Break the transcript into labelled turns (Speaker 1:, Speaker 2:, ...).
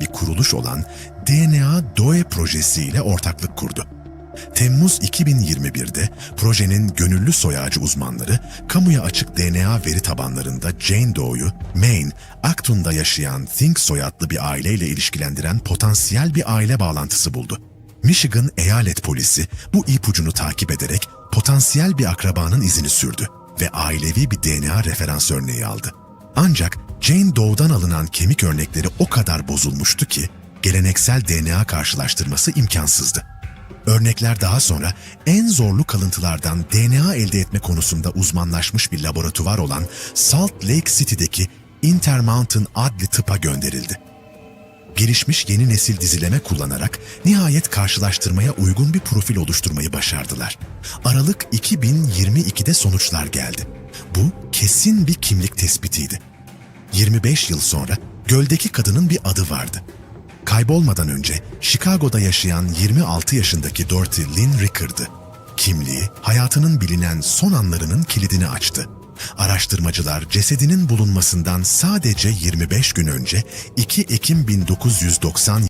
Speaker 1: bir kuruluş olan DNA DOE projesiyle ortaklık kurdu. Temmuz 2021'de projenin gönüllü soyacı uzmanları kamuya açık DNA veri tabanlarında Jane Doe'yu Maine, Acton'da yaşayan Think soyadlı bir aileyle ilişkilendiren potansiyel bir aile bağlantısı buldu. Michigan Eyalet Polisi bu ipucunu takip ederek potansiyel bir akrabanın izini sürdü ve ailevi bir DNA referans örneği aldı. Ancak Jane Doe'dan alınan kemik örnekleri o kadar bozulmuştu ki geleneksel DNA karşılaştırması imkansızdı. Örnekler daha sonra en zorlu kalıntılardan DNA elde etme konusunda uzmanlaşmış bir laboratuvar olan Salt Lake City'deki Intermountain adli tıpa gönderildi. Gelişmiş yeni nesil dizileme kullanarak nihayet karşılaştırmaya uygun bir profil oluşturmayı başardılar. Aralık 2022'de sonuçlar geldi. Bu kesin bir kimlik tespitiydi. 25 yıl sonra göldeki kadının bir adı vardı. Kaybolmadan önce Chicago'da yaşayan 26 yaşındaki Dorothy Lynn Ricker'dı. Kimliği hayatının bilinen son anlarının kilidini açtı. Araştırmacılar cesedinin bulunmasından sadece 25 gün önce 2 Ekim 1990